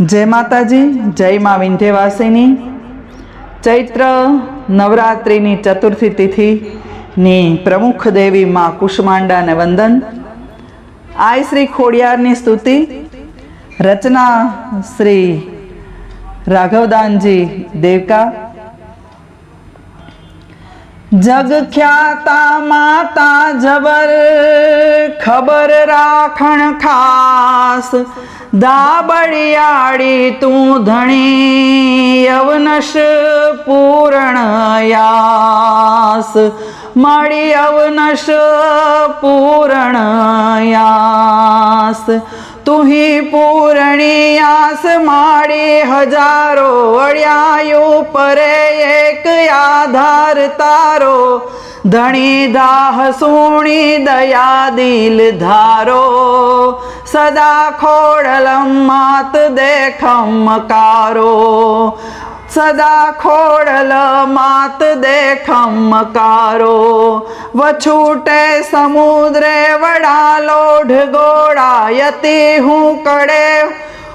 જય માતાજી, જય મા વિંધ્યવાસીની. ચૈત્ર નવરાત્રિની ચતુર્થી તિથિની પ્રમુખ દેવી મા કુષ્માંડાને વંદન. આય શ્રી ખોડિયારની સ્તુતિ. રચના શ્રી રાઘવદાનજી દેવકા. જગ ખ્યાતા માતા જબર ખબર રાખણ ખાસ. દાબડિયાળી તું ધણી યવનશ પૂરણ યાસ. મળી અવનશ પૂરણ યાસ. તુહી પૂરણિયાસ માડી હજારો અળિયાયું પરે એક આધાર તારો. ધણી દાહ સુણી દયા દિલ ધારો. સદા ખોડલમ માત દેખમ કારો. સદા ખોડલ માત દેખમ કારો વછૂટે સમુદ્રે વડાલો ઢગોળા યતી હું કડે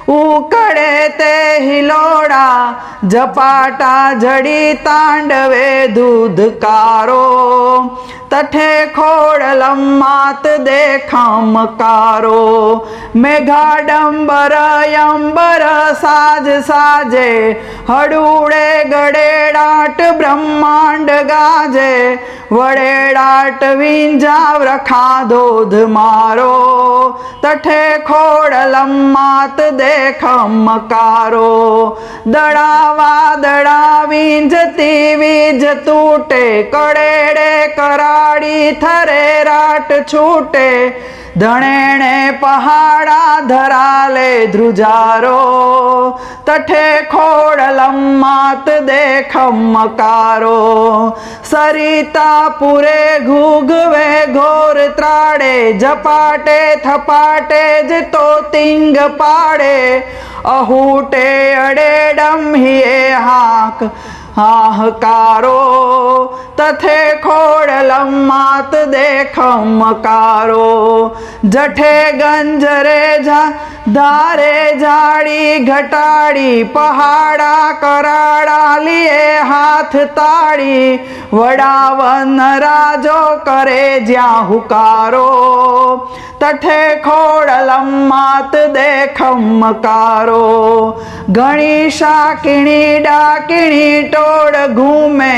ઉકળે તે હિલોડા જપાટા જડી તાંડવે દૂધકારો. તઠે ખોડલમ માત દેખમ કારો મેઘાડંબર અંબર સાજ સાજે હડુડે ગડેડાટ બ્રહ્માંડ ગાજે વડેડાટ વિંજાવ રખા ધોધ મારો. તઠે ખોડલમ માત દેખમ મકારો. દડાવા દડા વિંજતી વીજ તૂટે, કડેડે કરાડી થરે રાટ છૂટે. ધણેણે પહાડા ધરાલે ધ્રુજારો, તઠે ખોડલમ માત દેખમ કારો સરિતા પુરે ઘૂઘવે ઘોર ત્રાડે જપાટે થપાટે જ તો તિંગ પાડે. અહૂટે અડેડમ હિયે હાક, હાહકારો, તથે ખોડલમ માત દેખમ કારો જઠે ગંજરે જા ધારે જાડી ઘટાડી પહાડા કરાડા લીએ હાથ તાળી વડાવન રાજો કરે જ્યાં હુકારો તઠે ખોડલમ માત દેખમ કારો ઘણી શાકીણી ડાકીણી ટોળ ઘૂમે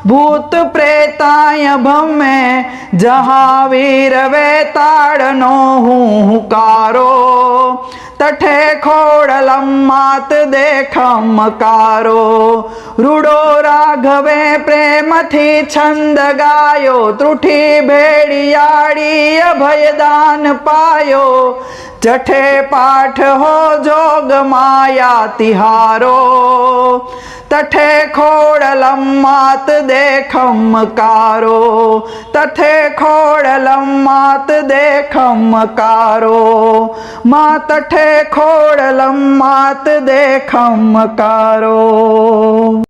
મસાણે મહા ભૂત પ્રેતાય ભમે જહા વીર વેતાળનો હું હુકારો તઠે ખોડલમ માત દેખમ કારો રૂડો રાઘવે પ્રેમથી છંદ ગાયો ત્રુઠી ભેડિયાળી અભયદાન પાયો જઠે પાઠ હો જોગ માયા તિહારો. તઠે ખોડલમ માત દેખમ કારો. તઠે ખોડલમ માત દેખમ કારો. મા તઠે ખોડલમ માત દેખમ કારો.